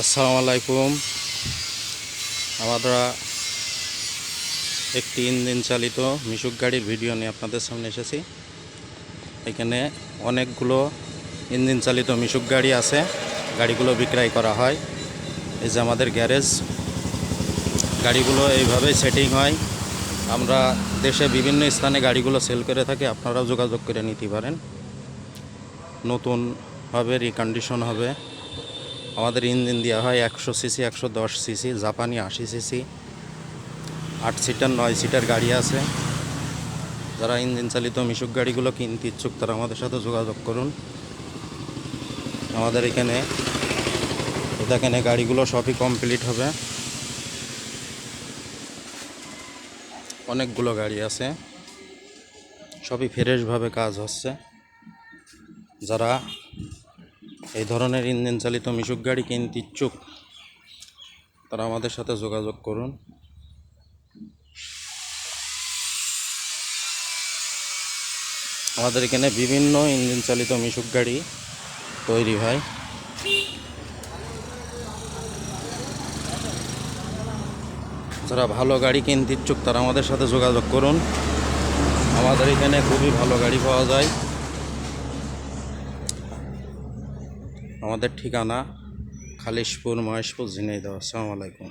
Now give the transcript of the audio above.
আসসালামু আলাইকুম। আমরা একটি ইঞ্জিন চালিত মিশুক গাড়ির ভিডিও নিয়ে আপনাদের সামনে এসেছি। এখানে অনেকগুলো ইঞ্জিন চালিত মিশুক গাড়ি আছে। গাড়িগুলো বিক্রয় করা হয়। এই যে আমাদের গ্যারেজ। গাড়িগুলো এইভাবেই সেটিং হয়। আমরা দেশে বিভিন্ন স্থানে গাড়িগুলো সেল করে থাকি। আপনারাও যোগাযোগ করে নিতে পারেন। নতুন হবে রিকন্ডিশন হবে। আমাদের ইঞ্জিন দেওয়া হয় একশো সিসি, একশো দশ সিসি, জাপানি আশি সিসি। আট সিটার, নয় সিটার গাড়ি আছে। যারা ইঞ্জিন চালিত মিশুক গাড়িগুলো কিনতে ইচ্ছুক, তারা আমাদের সাথে যোগাযোগ করুন। আমাদের এখানে এই গাড়িগুলো সবই কমপ্লিট হবে। অনেকগুলো গাড়ি আছে। সবই ফ্রেশভাবে কাজ হচ্ছে। যারা এই ধরনের ইঞ্জিন চালিত মিশুক গাড়ি কিনতে ইচ্ছুক, তারা আমাদের সাথে যোগাযোগ করুন। আমাদের এখানে বিভিন্ন ইঞ্জিন চালিত মিশুক গাড়ি তৈরি হয়। যারা ভালো গাড়ি কিনতে ইচ্ছুক, তারা আমাদের সাথে যোগাযোগ করুন। আমাদের এখানে খুবই ভালো গাড়ি পাওয়া যায়। আমাদের ঠিকানা খালিশপুর মহেশপুর ঝিনাইদহ। আসসালামু আলাইকুম।